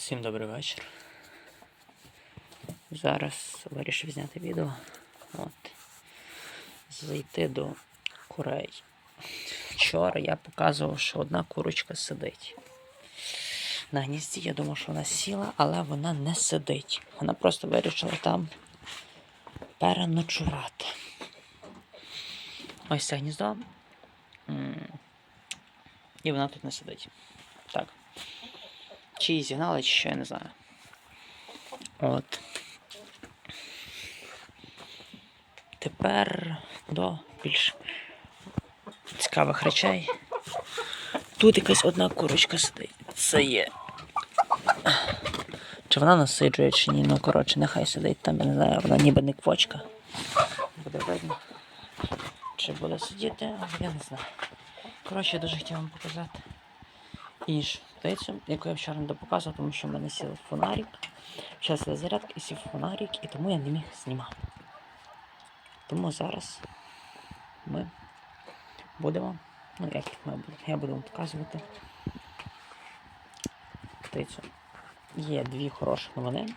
Всім добрий вечір. Зараз вирішив зняти відео. От. Зайти до курей. Вчора я показував, що одна курочка сидить. На гнізді я думав, що вона сіла, але вона не сидить. Вона просто вирішила там переночувати. Ось це гніздо. І вона тут не сидить. Так. Чи її зігнали, чи що, я не знаю. От. Тепер до більш цікавих речей. Тут якась одна курочка сидить. Це є. Чи вона насиджує, чи ні. Ну, коротше, нехай сидить там, я не знаю, вона ніби не квочка. Буде видно. Чи буде сидіти, я не знаю. Коротше, я дуже хотів вам показати іншу птицю, яку я вчора не допоказував, тому що в мене сів фонарик. Зараз я зарядка і сів фонарик, і тому я не міг знімати. Тому зараз ми будемо, ну як ми будемо, я буду показувати птицю. Є дві хороші новини.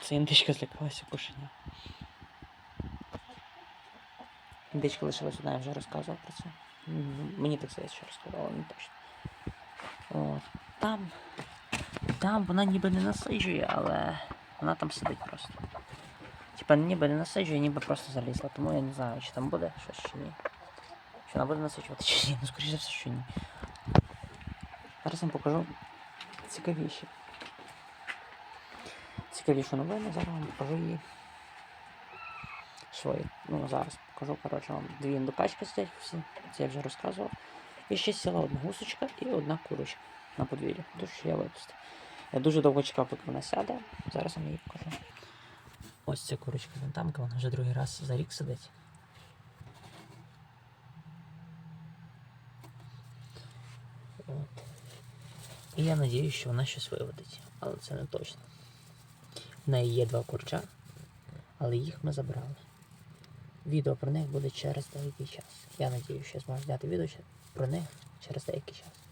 Це індичка злякалася кушання. Індичка лишилась одна, я вже розказував про це. Мені так здається, що розказав, не точно. От. Там. Там вона ніби не насиджує, але вона там сидить просто. Типа ніби не насиджує, ніби просто залізла. Тому я не знаю, чи там буде щось чи ні. Чи вона буде насиджувати чи ні. Ну скоріше за все, що ні. Зараз вам покажу цікавіші. Цікавішу новину, зараз вам покажу її свої. Ну, зараз покажу, коротше, вам дві індукачки сидять всі. Це я вже розказував. І ще сіла одна гусочка і одна курочка на подвір'ї. Тож я випустив. Я дуже довго чекав, поки вона сяде. Зараз вам її покажу. Ось ця курочка бентамка, вона вже другий раз за рік сидить. От. І я надіюсь, що вона щось виводить, але це не точно. В неї є два курча, але їх ми забрали. Відео про них буде через деякий час. Я надію, що я зможу зняти відео про них через деякий час.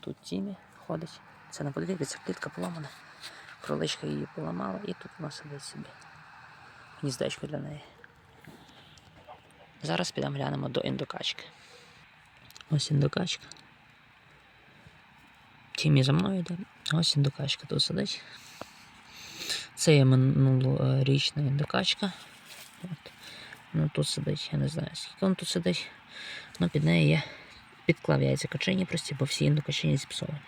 Тут Тімі ходить. Це не подивіться, клітка поламана. Кроличка її поламала і тут вона сидить собі. Гніздечко для неї. Зараз підемо глянемо до індокачки. Ось індокачка. Тімі за мною йде. Ось індокачка тут сидить. Це є минулорічна індокачка. От. Ну тут сидить, я не знаю, скільки він тут сидить. Ну під нею є підклав яйця качені прості, бо всі індокачені зіпсовані.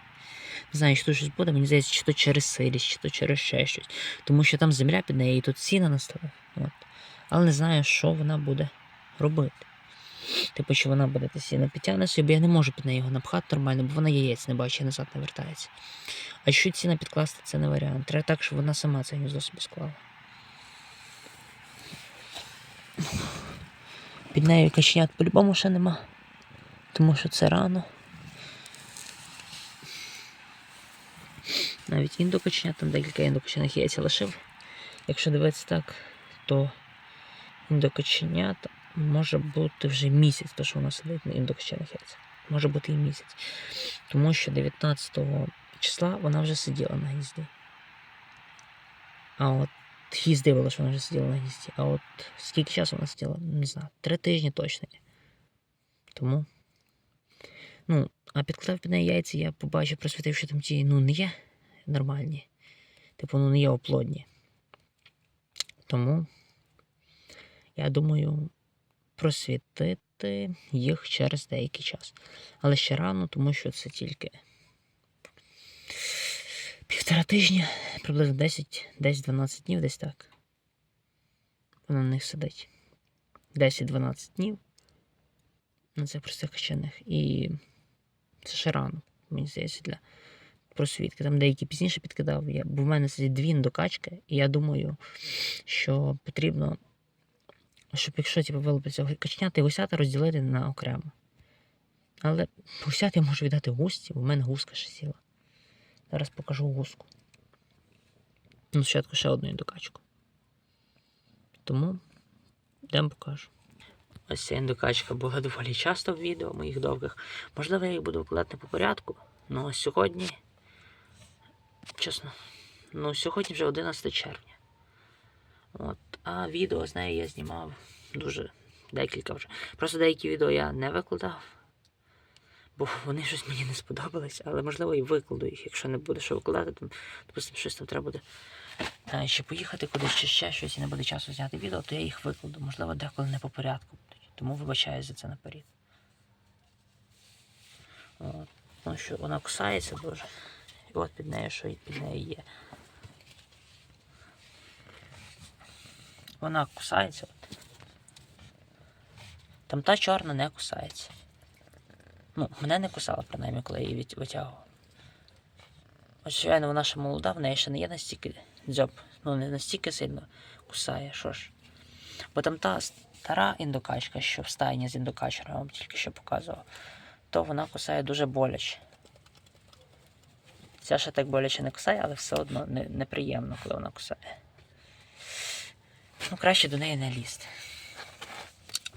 Не знаю, що тут щось буде, мені здається, чи то через сирість, чи то через ще щось. Тому що там земля під нею і тут сіна наставив. От. Але не знаю, що вона буде робити. Типу, що вона буде те сіно підтягне собі, я не можу під неї його напхати нормально, бо вона яєць не бачить назад не вертається. А якщо ціна підкласти, це не варіант. Треба так, щоб вона сама це гніздо собі склала. Під нею каченят по-любому ще нема. Тому що це рано. Навіть індокаченят, там декілька індокачених яєць я лишив. Якщо дивитися так, то індокаченят може бути вже місяць, то що вона сидить на індокачених яйцях. Може бути і місяць. Тому що 19 числа вона вже сиділа на гнізді. А от хіз дивила, що вона вже сиділа на гнізді. А от скільки часу вона сиділа, не знаю. Три тижні точно. Тому. Ну, а підклав під неї яйця, я побачив, просвітив, що там ті, ну, не є нормальні. Типу, ну не є оплодні. Тому я думаю просвітити їх через деякий час. Але ще рано, тому що це тільки півтора тижня, приблизно 10, 10-12 днів, десь так. Вона на них сидить. 10-12 днів. На цих простих качаних. І це ще рано, мені здається, для просвітки. Там деякі пізніше підкидав. Я, бо в мене сидять дві докачки, і я думаю, що потрібно, щоб якщо типу, вилупиться качнята і гусята розділити на окремо. Але гусят я можу віддати густі, бо в мене гуска ще сіла. Зараз покажу гуску. Ну, спочатку ще одну докачку. Тому йдемо покажу. Ось ця індукачка була доволі часто в відео моїх довгих. Можливо, я їх буду викладати по порядку. Ну ось сьогодні. Чесно. Ну, сьогодні вже 11 червня. От. А відео з нею я знімав дуже декілька вже. Просто деякі відео я не викладав. Бо вони щось мені не сподобались, але можливо і викладу їх. Якщо не буде що викладати, то допустимо, щось там треба буде е, ще поїхати кудись чи ще щось і не буде часу зняти відео, то я їх викладу. Можливо, деколи не по порядку будуть. Тому вибачаю за це наперед. От. Ну що вона кусається дуже. І от під нею, що під нею є. Вона кусається. От. Там та чорна не кусається. Ну, мене не кусала, принаймні, коли я її витягував. Очевидно, вона ще молода, в неї ще не є настільки дзьоб, ну не настільки сильно кусає, що ж. Бо там та стара індукачка, що в стайні з індукачера, я вам тільки що показував, то вона кусає дуже боляче. Ця ще так боляче не кусає, але все одно неприємно, коли вона кусає. Ну, краще до неї не лізти.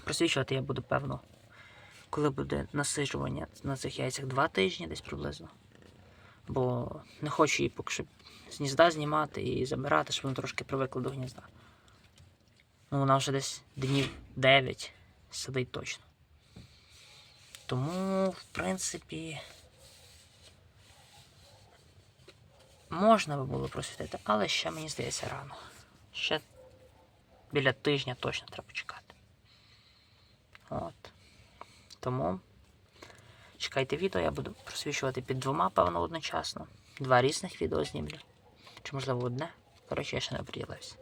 Просвічувати я буду, певно, коли буде насиджування на цих яйцях два тижні десь приблизно. Бо не хочу її поки що з гнізда знімати і забирати, щоб вона трошки привикла до гнізда. Ну, вона вже десь днів 9 сидить точно. Тому, в принципі, можна би було просвітити, але ще мені здається рано. Ще біля тижня точно треба чекати. От. Тому чекайте відео, я буду просвічувати під двома, певно, одночасно. Два різних відео знімлю. Чи можливо одне. Коротше, я ще не оприділився.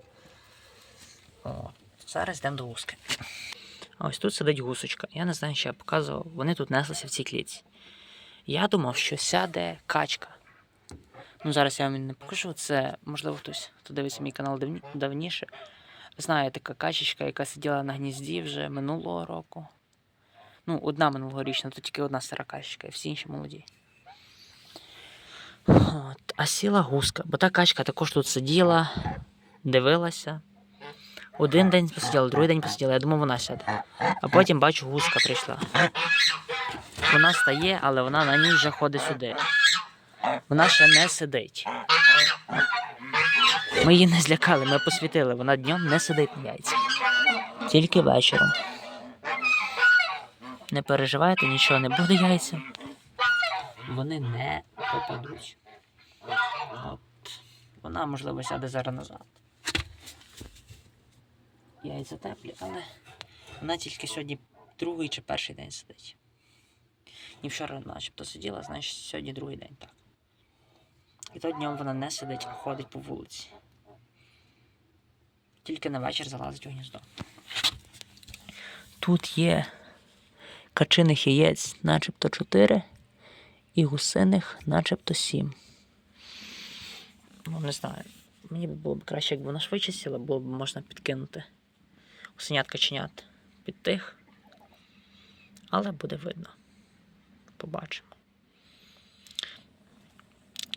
От. Зараз йдемо до гуски. А ось тут сидить гусочка. Я не знаю, що я показував. Вони тут неслися в цій клітці. Я думав, що сяде качка. Ну, зараз я вам не покажу. Це, можливо, хтось, хто дивиться мій канал давні- давніше. Знає така качечка, яка сиділа на гнізді вже минулого року. Ну, одна минулорічна, то тільки одна стара качечка, і всі інші молоді. От. А сіла гуска, бо та качка також тут сиділа, дивилася. Один день посиділа, другий день посиділа, я думав, вона сяде. А потім бачу, гуска прийшла. Вона стає, але вона на ній вже ходить сюди. Вона ще не сидить. Ми її не злякали, ми посвітили. Вона днем не сидить на яйцях. Тільки вечором. Не переживайте, нічого не буде яйця. Вони не попадуть. От. Вона, можливо, сяде зараз назад. Яйця теплі, але вона тільки сьогодні другий чи перший день сидить. І вчора начебто сиділа, значить сьогодні другий день так. І то днем вона не сидить, а ходить по вулиці. Тільки на вечір залазить у гніздо. Тут є качиних яєць начебто 4 і гусиних начебто 7. Ну, не знаю. Мені було б краще, якби вона швидше сіла, було б можна підкинути гусенят каченят під тих. Але буде видно. Побачимо.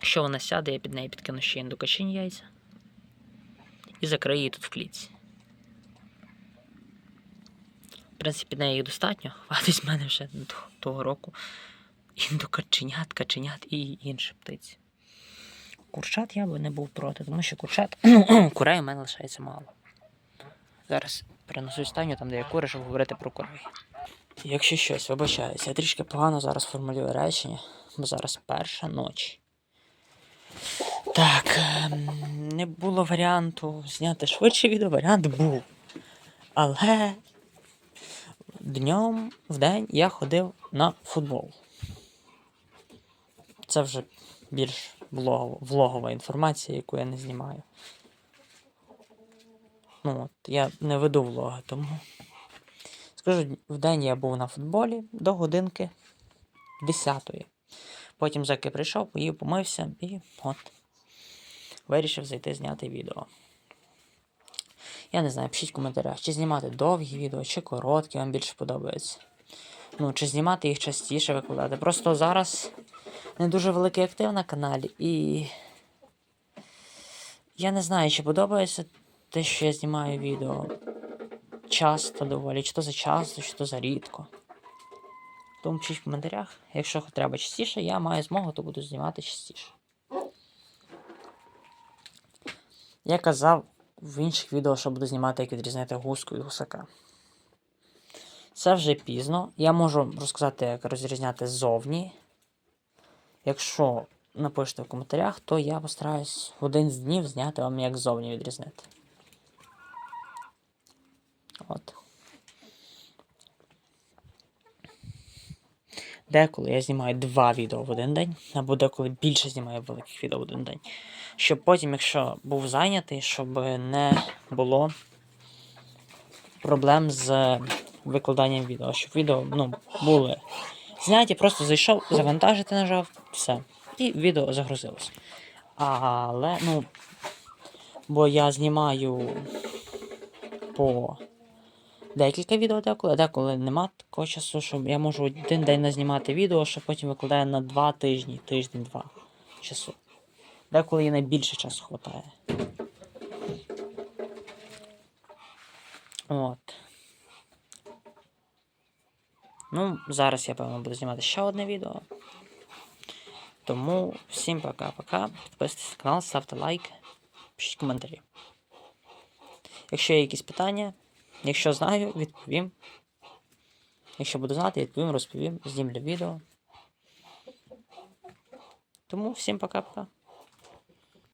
Якщо вона сяде, я під неї підкину ще індукачині яйця. І закрию її тут в клітці. В принципі, під неї їх достатньо. Хватить в мене вже того року. Індукаченят, каченят і інші птиці. Курчат я би не був проти, тому що курчат, курей у мене лишається мало. Зараз перенесу стайню там, де я кури, щоб говорити про курей. Якщо щось, вибачаюся, я трішки погано зараз формулюю речення, бо зараз перша ніч. Так, ем, не було варіанту зняти швидше відео, варіант був. Але днем в день я ходив на футбол. Це вже більш влогова, інформація, яку я не знімаю. Ну от, я не веду влоги, тому. Скажу, в день я був на футболі до годинки 10-ї. Потім заки прийшов, поїв, помився і от. Вирішив зайти зняти відео. Я не знаю, пишіть в коментарях, чи знімати довгі відео, чи короткі, вам більше подобається. Ну, чи знімати їх частіше викладати. Просто зараз не дуже великий актив на каналі і. Я не знаю, чи подобається те, що я знімаю відео. часто доволі, чи то за часто, чи то за рідко. Тому пишіть в коментарях. Якщо треба частіше, я маю змогу, то буду знімати частіше. Я казав в інших відео, що буду знімати, як відрізнити гуску від гусака. Це вже пізно. Я можу розказати, як розрізняти ззовні. Якщо напишете в коментарях, то я постараюсь один з днів зняти вам, як ззовні відрізнити. От. Деколи я знімаю два відео в один день, або деколи більше знімаю великих відео в один день. Щоб потім, якщо був зайнятий, щоб не було проблем з викладанням відео. Щоб відео ну, були зняті, просто зайшов, завантажити нажав, все. І відео загрузилось. Але, ну, бо я знімаю по декілька відео деколи, деколи нема такого часу, що я можу один день назнімати відео, що потім викладаю на два тижні, тиждень-два часу. Деколи і найбільше часу хватає. От. Ну, зараз я, певно, буду знімати ще одне відео. Тому всім пока-пока. Підписуйтесь на канал, ставте лайк, пишіть коментарі. Якщо є якісь питання, якщо знаю, відповім. Якщо буду знати, відповім, розповім, знімлю відео. Тому всім пока-пока.